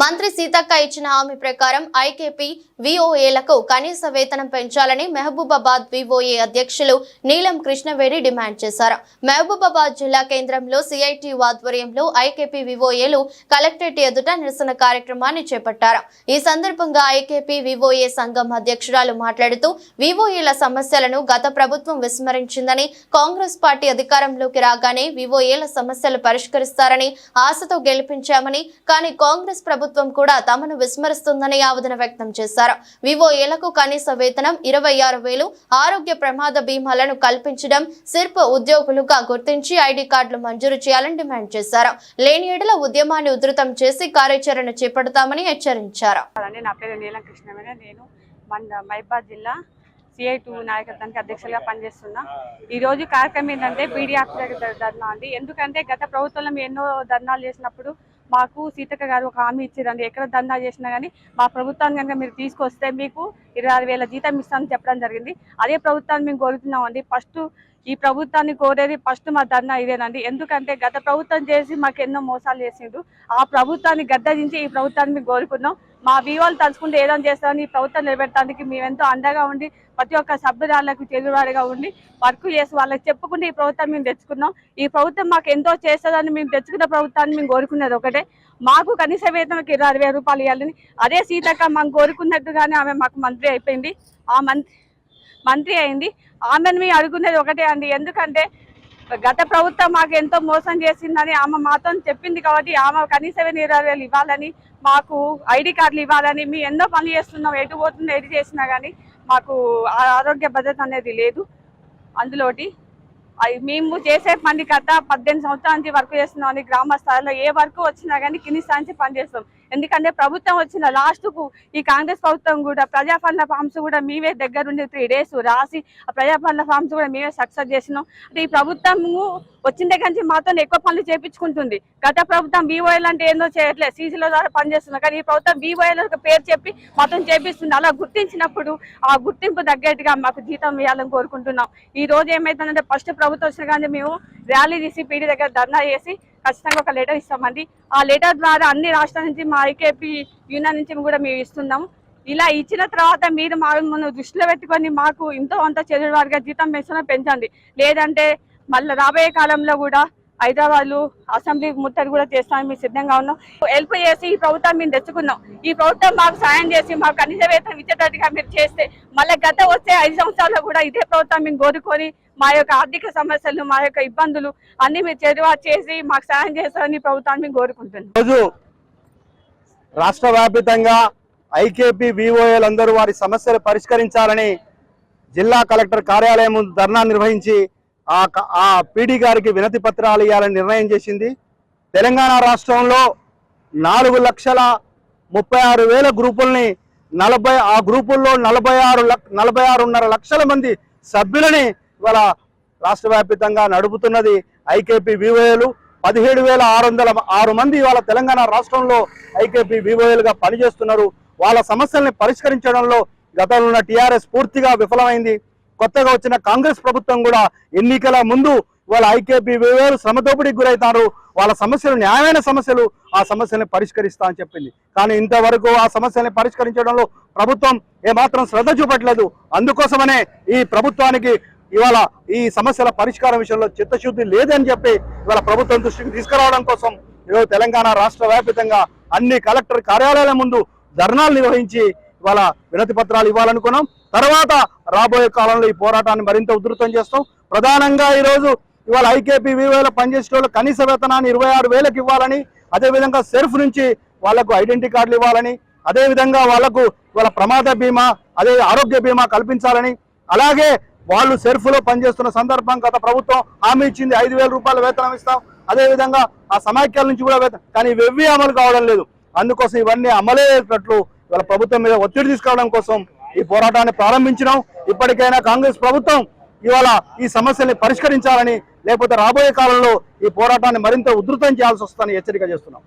మంత్రి సీతక్క ఇచ్చిన హామీ ప్రకారం ఐకేపీ విఓఏలకు కనీస వేతనం పెంచాలని మహబూబాబాద్ విఓఏ అధ్యక్షులు నీలం కృష్ణవేణి డిమాండ్ చేశారు. మహబూబాబాద్ జిల్లా కేంద్రంలో సిఐటి ఆధ్వర్యంలో ఐకేపీ విఓఏలు కలెక్టరేట్ ఎదుట నిరసన కార్యక్రమాన్ని చేపట్టారు. ఈ సందర్భంగా ఐకేపీ విఓఏ సంఘం అధ్యక్షురాలు మాట్లాడుతూ విఓఏల సమస్యలను గత ప్రభుత్వం విస్మరించిందని కాంగ్రెస్ పార్టీ అధికారంలోకి రాగానే విఓఏల సమస్యలు పరిష్కరిస్తారని ఆశతో గెలిపించామని కానీ కాంగ్రెస్ ప్రభుత్వం ప్రభుత్వం కూడా తమను విస్మరిస్తుందని ఆవేదన వ్యక్తం చేశారు. వివోఏలకు కనీస వేతనం ఇరవై ఆరు వేలు ఆరోగ్య ప్రమాద బీమాలను కల్పించడం శిల్ప ఉద్యోగులుగా గుర్తించి ఐడి కార్డులు మంజూరు చేయాలని డిమాండ్ చేశారు. లేని ఏడల ఉద్యమాన్ని ఉధృతం చేసి కార్యాచరణ చేపడతామని హెచ్చరించారు. నా పేరు నీలం నేను మైబాద్ జిల్లా సిఐ టూ నాయకత్వానికి అధ్యక్షులుగా పనిచేస్తున్నా. ఈ రోజు కార్యక్రమం ఏంటంటే పీడీ ధర్నా అండి. ఎందుకంటే గత ప్రభుత్వంలో ఎన్నో ధర్నాలు చేసినప్పుడు మాకు సీతక్క గారు ఒక హామీ ఇచ్చారండి ఎక్కడ ధర్నా చేసినా కానీ మా ప్రభుత్వాన్ని కనుక మీరు తీసుకొస్తే మీకు ఇరవై ఆరు వేల జీతం ఇస్తామని చెప్పడం జరిగింది. అదే ప్రభుత్వాన్ని మేము కోరుతున్నామండి. ఫస్ట్ ఈ ప్రభుత్వాన్ని కోరేది ఫస్ట్ మా ధర్నా ఇదేనండి. ఎందుకంటే గత ప్రభుత్వం చేసి మాకు ఎన్నో మోసాలు చేసిండు. ఆ ప్రభుత్వాన్ని గద్దదించి ఈ ప్రభుత్వాన్ని మేము కోరుకున్నాం. మా వీవాళ్ళు తలుచుకుంటే ఏదో చేస్తామని ఈ ప్రభుత్వం నిలబెట్టడానికి మేమెంతో అండగా ఉండి ప్రతి ఒక్క సభ్యురాలకు చెరువాడిగా ఉండి వర్క్ చేసి వాళ్ళకి చెప్పుకుంటే ఈ ప్రభుత్వం మేము తెచ్చుకున్నాం. ఈ ప్రభుత్వం మాకు ఎంతో చేస్తుందని మేము తెచ్చుకున్న ప్రభుత్వాన్ని మేము కోరుకున్నది ఒకటే. మాకు కనీస వేతనకి ఇరవై అరవై రూపాయలు ఇవ్వాలని అదే సీతక్క మాకు కోరుకున్నట్టుగానే ఆమె మాకు మంత్రి అయిపోయింది. ఆ మంత్రి మంత్రి అయింది. ఆమెను మేము అడుగునేది ఒకటే అండి. ఎందుకంటే గత ప్రభుత్వం మాకు ఎంతో మోసం చేసిందని ఆమె మాతో చెప్పింది కాబట్టి ఆమె కనీసం ఇరవై వేలు ఇవ్వాలని మాకు ఐడి కార్డులు ఇవ్వాలని మేము ఎన్నో పనులు చేస్తున్నాం ఎటు పోతుందో ఎటు చేసినా కానీ మాకు ఆరోగ్య భద్రత అనేది లేదు. అందులోటి మేము చేసే పని గత పద్దెనిమిది సంవత్సరాల నుంచి వర్క్ చేస్తున్నాం అని గ్రామ స్థాయిలో ఏ వర్క్ వచ్చినా కానీ కింది స్థాయి నుంచి పనిచేస్తాం ఎందుకంటే ప్రభుత్వం వచ్చిన లాస్ట్కు ఈ కాంగ్రెస్ ప్రభుత్వం కూడా ప్రజాపాలన ఫామ్స్ కూడా మేమే దగ్గరుండి త్రీ డేస్ రాసి ఆ ప్రజాపాలన ఫామ్స్ కూడా మేమే సక్సెస్ చేసినాం. అంటే ఈ ప్రభుత్వము వచ్చిన దగ్గర నుంచి మాతో ఎక్కువ పనులు చేపించుకుంటుంది. గత ప్రభుత్వం బీఓఎల్ అంటే ఏందో చేయట్లేదు. సీసీల ద్వారా పనిచేస్తుంది కానీ ఈ ప్రభుత్వం బీఓఎల్ పేరు చెప్పి మాతో చేపిస్తుంది. అలా గుర్తించినప్పుడు ఆ గుర్తింపు తగ్గట్టుగా మాకు జీతం ఇవ్వాలని కోరుకుంటున్నాం. ఈ రోజు ఏమైతుందంటే ఫస్ట్ ప్రభుత్వం వచ్చిన కానీ మేము ర్యాలీ తీసి పీడీ దగ్గర ధర్నా చేసి ఖచ్చితంగా ఒక లెటర్ ఇస్తామండి. ఆ లెటర్ ద్వారా అన్ని రాష్ట్రాల నుంచి మా ఐకేపీ యూనియన్ నుంచి కూడా మేము ఇస్తున్నాము ఇలా ఇచ్చిన తర్వాత మీరు మా మనం దృష్టిలో పెట్టుకొని మాకు ఇంతో అంత చెరువు వారిగా జీతం పెంచడం పెంచండి. లేదంటే మళ్ళీ రాబోయే కాలంలో కూడా హైదరాబాద్ అసెంబ్లీ ముట్టడి కూడా చేస్తామని మేము సిద్ధంగా ఉన్నాం. హెల్ప్ చేసి ఈ ప్రభుత్వం మేము తెచ్చుకున్నాం. ఈ ప్రభుత్వం మాకు సాయం చేసి మాకు కనీస వేతనం ఇచ్చేటట్టుగా మీరు చేస్తే మళ్ళీ గత వచ్చే ఐదు సంవత్సరాల్లో కూడా ఇదే ప్రభుత్వం మేము కోరుకొని మా యొక్క ఆర్థిక సమస్యలు మా యొక్క ఇబ్బందులు అన్ని మీరు చెరువా చేసి మాకు సాయం చేస్తారని ఈ ప్రభుత్వాన్ని మేము కోరుకుంటున్నాం. రోజు రాష్ట్ర వ్యాపితంగా ఐకేపీ విఓఏలు అందరూ వారి సమస్యలు పరిష్కరించాలని జిల్లా కలెక్టర్ కార్యాలయం ధర్నా నిర్వహించి ఆ క- ఆ పీడీ గారికి వినతి పత్రాలు ఇవ్వాలని నిర్ణయం చేసింది. తెలంగాణ రాష్ట్రంలో నాలుగు లక్షల ముప్పై ఆరు వేల గ్రూపుల్ని నలభై ఆ గ్రూపుల్లో నలభై ఆరు నలభై ఆరున్నర లక్షల మంది సభ్యులని ఇవాళ రాష్ట్ర వ్యాప్తంగా నడుపుతున్నది ఐకేపీ వివోఏలు పదిహేడు వేల ఆరు వందల ఆరు మంది ఇవాళ తెలంగాణ రాష్ట్రంలో ఐకేపీ వివోఏలుగా పనిచేస్తున్నారు. వాళ్ళ సమస్యల్ని పరిష్కరించడంలో గతంలో ఉన్న టీఆర్ఎస్ పూర్తిగా విఫలమైంది. కొత్తగా వచ్చిన కాంగ్రెస్ ప్రభుత్వం కూడా ఎన్నికల ముందు వాళ్ళ ఐకేపీ వేరు శ్రమదోపిడికి గురవుతారు వాళ్ళ సమస్యలు న్యాయమైన సమస్యలు ఆ సమస్యల్ని పరిష్కరిస్తా అని చెప్పింది. కానీ ఇంతవరకు ఆ సమస్యల్ని పరిష్కరించడంలో ప్రభుత్వం ఏమాత్రం శ్రద్ధ చూపట్లేదు. అందుకోసమనే ఈ ప్రభుత్వానికి ఇవాళ ఈ సమస్యల పరిష్కారం విషయంలో చిత్తశుద్ధి లేదని చెప్పి ఇవాళ ప్రభుత్వం దృష్టికి తీసుకురావడం కోసం ఈరోజు తెలంగాణ రాష్ట్ర వ్యాప్తంగా అన్ని కలెక్టర్ కార్యాలయాల ముందు ధర్నాలు నిర్వహించి వాళ్ళ వినతి పత్రాలు ఇవ్వాలనుకున్నాం. తర్వాత రాబోయే కాలంలో ఈ పోరాటాన్ని మరింత ఉధృతం చేస్తాం. ప్రధానంగా ఈరోజు ఇవాళ ఐకేపీ వివోలో పనిచేసే వాళ్ళు కనీస వేతనాన్ని ఇరవై ఆరు వేలకు ఇవ్వాలని అదేవిధంగా సెర్ఫ్ నుంచి వాళ్ళకు ఐడెంటిటీ కార్డులు ఇవ్వాలని అదేవిధంగా వాళ్ళకు ఇవాళ ప్రమాద బీమా అదే ఆరోగ్య బీమా కల్పించాలని అలాగే వాళ్ళు సెర్ఫ్లో పనిచేస్తున్న సందర్భం గత ప్రభుత్వం హామీ ఇచ్చింది ఐదు వేల రూపాయల వేతనం ఇస్తాం. అదే విధంగా ఆ సమాఖ్యల నుంచి కూడా వేతనం కానీ ఇవి అమలు కావడం లేదు. అందుకోసం ఇవన్నీ అమలయ్యేటట్లు ఇవాళ ప్రభుత్వం మీద ఒత్తిడి తీసుకురావడం కోసం ఈ పోరాటాన్ని ప్రారంభించినాం. ఇప్పటికైనా కాంగ్రెస్ ప్రభుత్వం ఇవాళ ఈ సమస్యల్ని పరిష్కరించాలని లేకపోతే రాబోయే కాలంలో ఈ పోరాటాన్ని మరింత ఉధృతం చేయాల్సి వస్తుందని హెచ్చరిక చేస్తున్నాం.